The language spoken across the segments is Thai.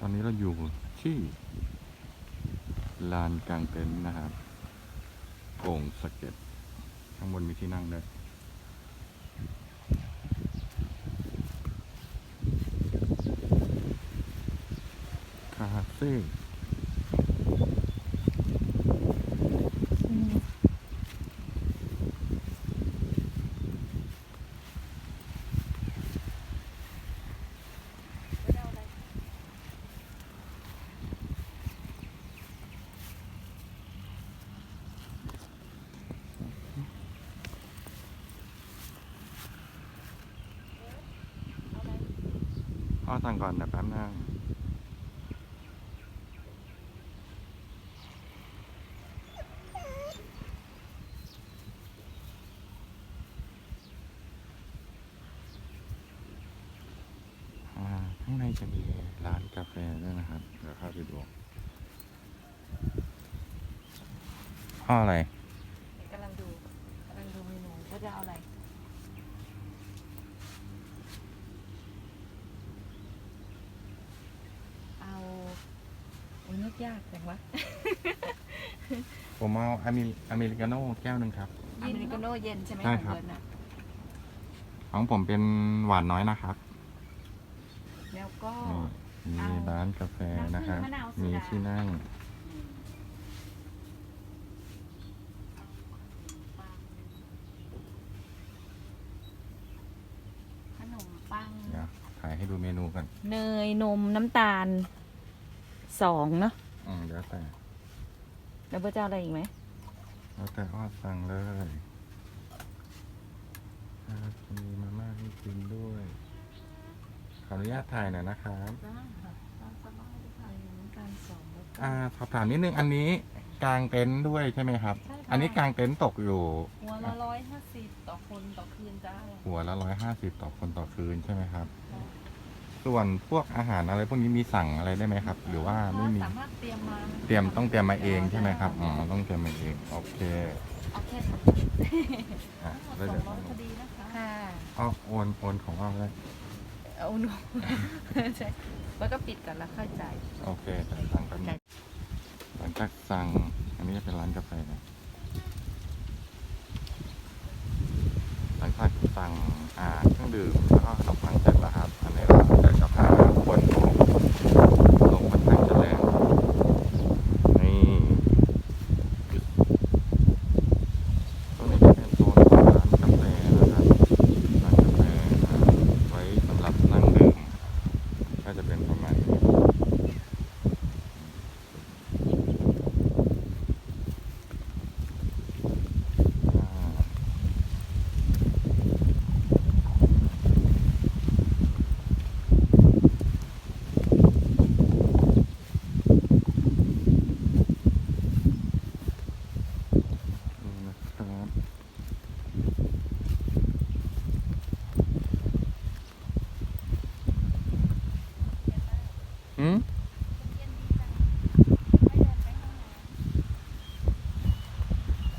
ตอนนี้เราอยู่ที่ลานกลางเต็นท์นะครับโอ่งสเก็ต ข้างบนมีที่นั่งด้วยคาเฟ่ พ่อสั่งก่อนเดี๋ยวแป๊บนึงข้างในจะมีร้านกาแฟด้วยนะครับ เดี๋ยวเข้าไปดูพ่ออะไร กำลังดูกำลังดูเมนูว่าจะเอาอะไร เอาโอ้ยนึกยากจังวะ ผมเอาอเมริอเมริกาโน่แก้วหนึ่งครับ อเมริกาโน่เย็นใช่ไหมใช่ของครับเบิร์นอะของผมเป็นหวานน้อยนะครับแล้วก็ นี่มีเอาร้านกาแฟนะครับน้ำผึ้งมะนาวโซดามี มีที่นั่ง ขนมปังเดี๋ยวถ่ายให้ดูเมนูกันเนยนมน้ำตาลสองเนาะอืมเดี๋ยวแต่ แล้วเบิร์ตจะเอาอะไรอีกไหมแล้วแต่อ้อสั่งเลยครับมีมาม่าให้กินด้วย ขออนุญาตถ่ายหน่อยนะครับ ได้ค่ะตามสบายเลยค่ะน้ำตาลสองแล้วก็ อ่าสอบถามนิดนึงอันนี้กลางเต็นท์ด้วยใช่ไหมครับ ใช่ค่ะ อันนี้กลางเต็นท์ตกอยู่ หัวละร้อยห้าสิบต่อคนต่อคืนจ้าหัวละร้อยห้าสิบต่อคนต่อคืนใช่ไหมครับ ส่วนพวกอาหารอะไรพวกนี้มีสั่งอะไรได้ไหมครับ หรือว่าไม่มี สามารถเตรียมมาเตรียมต้องเตรียมมาเองใช่ไหมครับ อ๋อ ต้องเตรียมมาเอง โอเคเอาแค่อะสแล้วองเดี๋ยวร้อยพอดีนะคะ ค่ะอ้อโอนโอนของอ้อเลยเอาหนูใช่แล้วก็ปิดก่อนแล้วค่อยจ่าย โอเคจ่ายตังค์แป๊บนึงหลังจากสั่ง อันนี้จะเป็นร้านกาแฟนะหลังจากสั่งอ่าเครื่องดื่มแล้วก็ขนมปังเสร็จแล้วครับ อันนี้เราจะจะพาคนลงลงค่อนข้างจะแรงนี่ตรงนี้จะเป็นโซนของร้านกาแฟนะครับ ร้านกาแฟอ่าไว้สำหรับนั่งดื่ม ก็จะเป็นประมาณนี้ อ่านี่นะครับ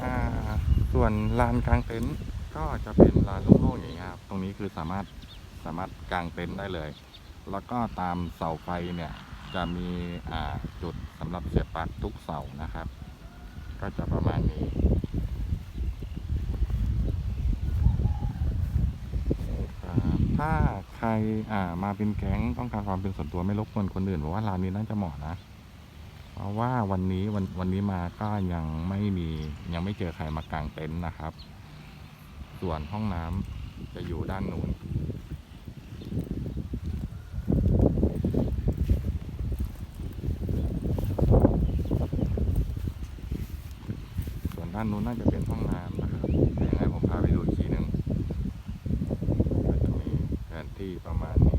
อืมส่วนลานกลางเต็นท์ก็จะเป็นลานโล่งๆอย่างนี้ครับ ตรงนี้คือสามารถสามารถกางเต็นท์ได้เลย แล้วก็ตามเสาไฟเนี่ยจะมีจุดสำหรับเสียบปลั๊กทุกเสานะครับ ก็จะประมาณนี้ถ้า ใครอ่ามาเป็นแก๊งต้องการความเป็นส่วนตัวไม่รบกวนคนอื่นผมว่าร้านนี้น่าจะเหมาะนะ เพราะว่าวันนี้วันวันนี้มาก็ยังไม่มียังไม่เจอใครมากางเต็นท์นะครับ ส่วนห้องน้ำจะอยู่ด้านนู้นส่วนด้านนู้นน่าจะเป็นห้องน้ำนะครับเดี๋ยวยังไงผมพาไปดูอีกทีหนึ่ง ก็จะมีแผนที่ประมาณนี้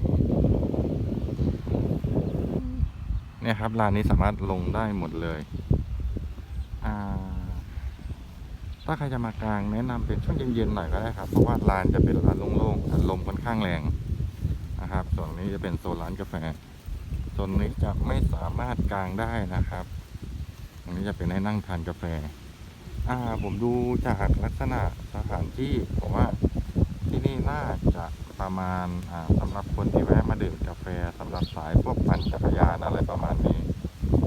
เนี่ยครับร้านนี้สามารถลงได้หมดเลยถ้าใครจะมากลางแนะนำเป็นช่วงเย็นๆหน่อยก็ได้ครับ เพราะว่าร้านจะเป็นร้านโล่งๆลมค่อนข้างแรงนะครับส่วนนี้จะเป็นโซนร้านกาแฟโซนนี้จะไม่สามารถกลางได้นะครับตรงนี้จะเป็นให้นั่งทานกาแฟ อ่าผมดูจากลักษณะสถานที่ผมว่าที่นี่น่าจะ ประมาณอ่าสำหรับคนที่แวะมาดื่มกาแฟสำหรับสายพวกปั่นจักรยานอะไรประมาณนี้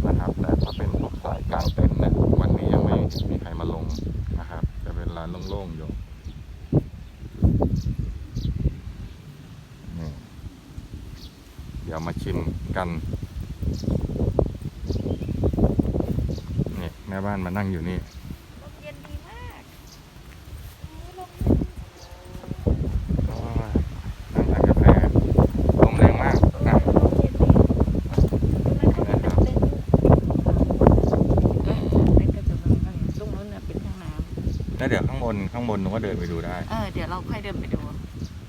นะครับ แต่ถ้าเป็นพวกสายกลางเต็นท์เนี่ยวันนี้ยังไม่มีใครมาลงนะครับ จะเป็นร้านโล่งๆอยู่เดี๋ยวมาชิมกันนี่แม่บ้านมานั่งอยู่นี่ ลมเย็นดีมากลม ก็นั่งทานกาแฟลมแรงมากนะ เย็นดีมันก็เป็นเต็นท์อยู่เป็นกระจกตรงนู้นน่ะเป็นห้องน้ำ แล้วเดี๋ยวข้างบ นข้างบนหนูก็เดินไปดูได้ เออเดี๋ยวเราค่อยเดินไปดู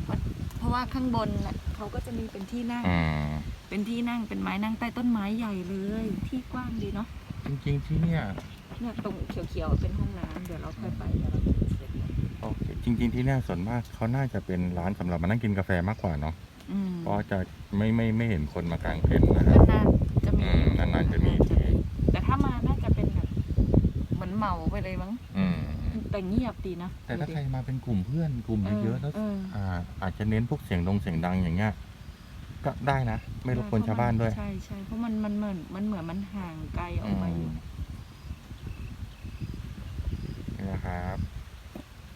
เพราะเพราะว่าข้างบนน่ะเขาก็จะมีเป็นที่นั่ง อืม เป็นที่นั่งเป็นไม้นั่งใต้ต้นไม้ใหญ่เลย ที่กว้างดีเนาะจริงๆที่เนี่ยเนี่ยตรงเขียวๆเป็นห้องน้ำเดี๋ยวเราค่อยไปเดี๋ยวเรากินเสร็จแล้วโอเคจริง ๆที่เนี่ยส่วนมากเขาน่าจะเป็นร้านสำหรับมานั่งกินกาแฟมากกว่าเนาะอืมเพราะจะไม่ไม่ไม่เห็นคนมากางเต็นท์นะครับ นานๆจะมีอืมนานๆจะมี แต่ถ้ามาน่าจะเป็นแบบเหมือนเหมาไปเลยมั้ง อืม แต่เงียบดีนะแต่ถ้าดูใครดิมาเป็นกลุ่มเพื่อนกลุ่มเยอะๆแล้วเอออ่าอาจจะเน้นพวกเสียงดงเสียงดังอย่างเงี้ยก็ได้นะ ไม่รบกวนชาวบ้านด้วย ใช่ใช่เพราะมันมันเหมือนมันเหมือนมันห่างไกลออกมาอยู่ นี่นะครับ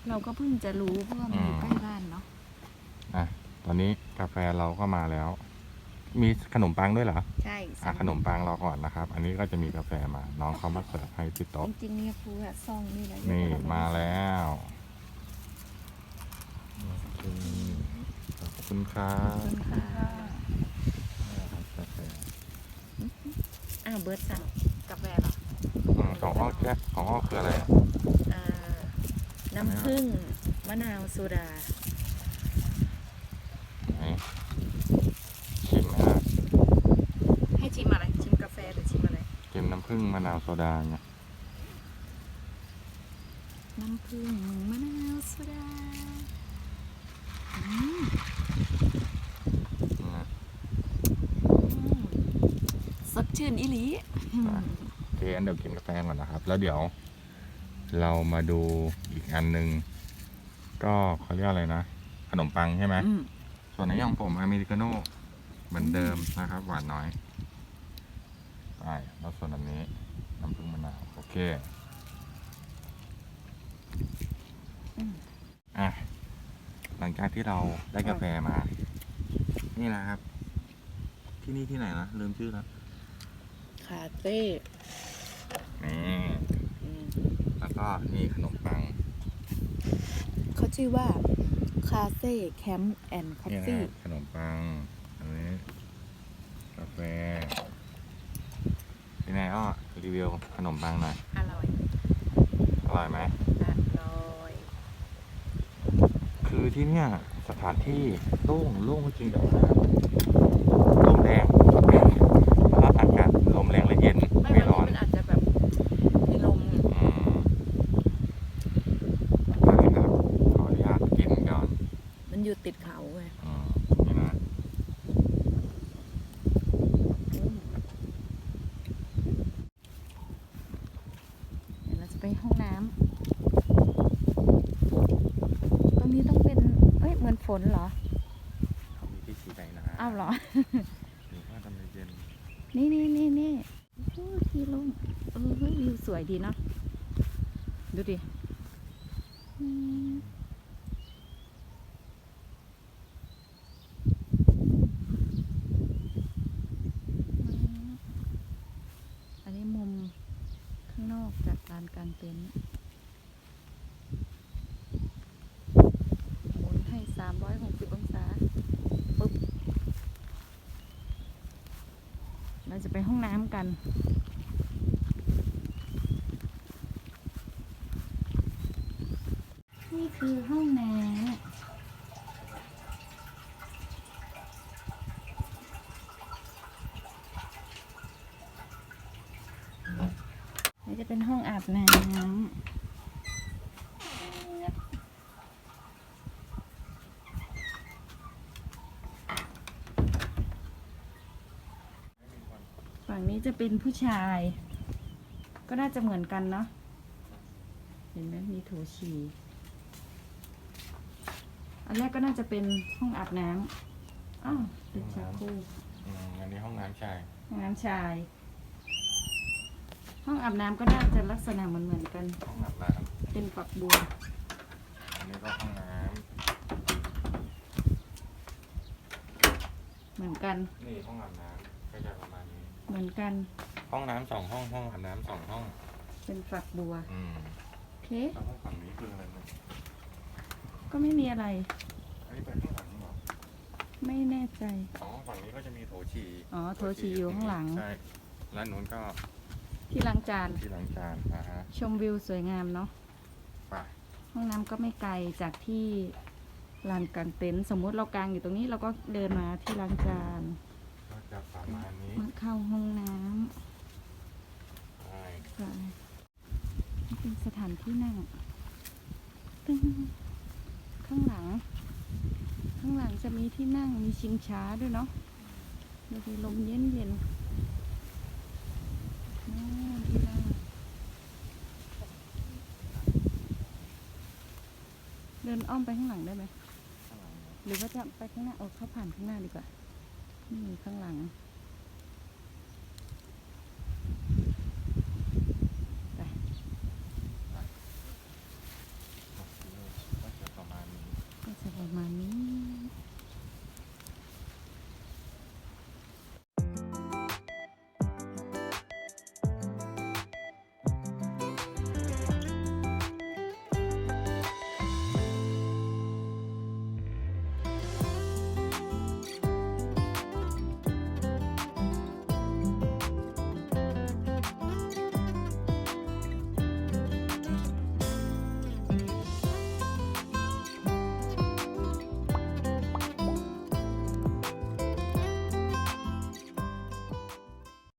เราก็เพิ่งจะรู้เพราะว่ามันอยู่อืม ใกล้บ้านเนาะ อะ ตอนนี้กาแฟเราก็มาแล้ว มีขนมปังด้วยเหรอใช่อะขนมปังรอก่อนนะครับ อันนี้ก็จะมีกาแฟมา น้องเขามาเสิร์ฟให้ที่จโต๊ะริงๆเนี่ยครูอะซองนี่แหละนี่มาแล้วโอเคขอบคุณครัขอบบคุณค่ะกาแฟอ้าวเบิร์ดสั่งกาแฟเหรออืมของอ้อแก้ของอ้อคืออะไรอ่าน้ำผึ้งมะนาวโซดา ไหนชิมนะ ให้ชิมอะไร ชิมกาแฟหรือชิมอะไร ชิมน้ำผึ้ งมะนาวโซดาไงน้ำผึ้งมะนาวโซดาอืมนะอืมสดชื่นอีหลีอืมโอเคอันเดี๋ยวกินกาแฟก่อนนะครับ แล้วเดี๋ยว เรามาดูอีกอันหนึ่งก็เขาเรียกอะไรนะขนมปังใช่ไหม อืม ส่วนในของผมอเมริกาโน่เหมือนเดิมนะครับ หวานน้อย ไปแล้วส่วนอันนี้น้ำผึ้งมะนาวโอเคอืมอะหลังจากที่เราได้กาแฟมา นี่นะครับ ที่นี่ที่ไหนนะลืมชื่อแล้วคาเฟ่นี่อืมแล้วก็นี่ขนมปัง เขาชื่อว่าคาเฟ่แคมป์แอนด์คอฟนี่นะฟี่ครับขนมปัง อันนี้กาแฟ เป็นไงอ้อรีวิวขนมปังหน่อย อร่อย อร่อยไหม อร่อย คือที่เนี่ยสถานที่โล่งโล่งจริงแต่ว่าลมแรงแล้วอากาศลมแรงและเย็น ไม่ ไม่ วัน ร้ นี้ อน มันอาจจะแบบมีลม อืมได้ครับ ขออนุญาตกินก่อน มันอยู่ติดเขาไง อืมนี่นะ อืมเดี๋ยวเราจะไปห้องน้ำตรงนี้ต้องเป็น เอ้ย เหมือน ฝนเหรอเขามีที่สีใบนะอ้าวเหรอ หรือว่าทำไมเย็นนี่นี่นี่นี่โอ้ยที่ลงเออเฮ้ยวิวสวยดีเนาะ ดูดิอืมอันนี้มุมข้างนอกจากลานกลางเต็นท์หมุนให้ 360 องศา ปึ๊บ เราจะไป ห้องน้ำกัน นี่คือห้องน้ำนี่จะเป็นห้องอาบน้ำ ฝั่งนี้จะเป็นผู้ชาย ก็น่าจะเหมือนกันเนาะเห็นไหมมีโถฉี่อันแรกก็น่าจะเป็นห้องอาบน้ำอ้าวเป็นชักโครกอืมอันนี้ห้องน้ำชาย ห้องน้ำชาย ห้องอาบน้ำก็น่าจะลักษณะเหมือนเหมือนๆกัน ห้องอาบน้เป็นฝักบัวำอันนี้ก็ห้องน้เหมือนกันำนี่ห้องอาบน้ำก็จะประมาณนี้ เหมือนกัน ห้องน้ำสองห้องห้องอาบน้ำสองห้อง เป็นฝักบัว อืมโอเค แล้วห้องฝั่งนี้คืออะไรเนี่ยก็ไม่มีอะไร อันนี้เป็นข้างหลังเหรอไม่แน่ใจ อ๋อฝั่งนี้ก็จะมีโถฉี่อ๋อโถฉี่อยู่ข้างหลัง ใช่แล้วนู้นก็ที่ล้างจาน ที่ล้างจานอ่าฮะชมวิวสวยงามเนาะ ไปห้องน้ำก็ไม่ไกลจากที่ลานกลางเต็นท์สมมุติเรากางอยู่ตรงนี้เราก็เดินมาที่ล้างจานก็จะ ประมาณนี้มาเข้าห้องน้ใช่ำไปนี่เป็นสถานที่นั่งตึ้งข้างหลัง ข้างหลังจะมีที่นั่งมีชิงช้าด้วยเนาะดูดีลมเย็นเย็นๆนู่นที่นั่งเดินอ้อมไปข้างหลังได้ไหม ข้างหลังเนี่ยหรือว่าจะไปข้างหน้า เอาเข้าผ่านข้างหน้าดีกว่า นี่ข้างหลังอ